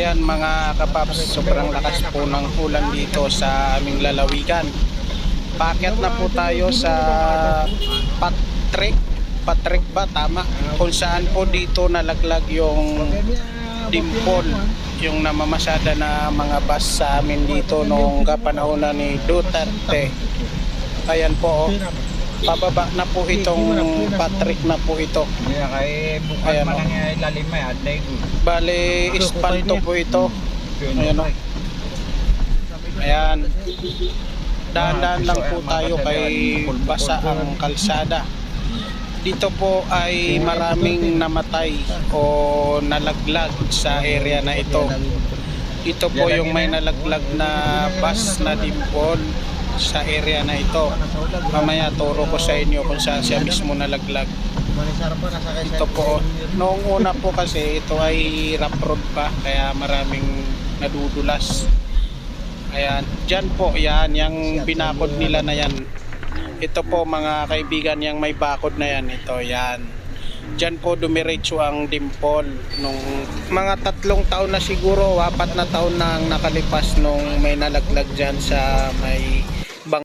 Ayan mga kapaps, sobrang lakas po ng ulan dito sa aming lalawigan. Paket na po tayo sa Patrick. Patrick ba? Tama. Kung saan po dito nalaglag yung dimpol. Yung namamasada na mga bus sa amin dito noong kapanahon na ni Duterte. Ayan po. Oh. Pababa na po itong Patrick na po ito. Kaya kay bukas Ayan, pa oh. lang yung ilalim may aday ko. Bale, espalto po ito. Ayan o. Ayan. Dahan-dahan lang po tayo kay basa ang kalsada. Dito po ay maraming namatay o nalaglag sa area na ito. Ito po yung may nalaglag na bus na dimpol sa area na ito. Mamaya turo ko sa inyo kung saan siya mismo nalaglag. Ito po, noong una po kasi ito ay rough road pa kaya maraming nadudulas. Ayan, dyan po, yan, yung binakod nila na yan. Ito po mga kaibigan, yung may bakod na yan, ito, yan. Dyan po dumiretso ang dimpol nung mga tatlong taon na siguro, apat na taon na ang nakalipas nung may nalaglag dyan sa may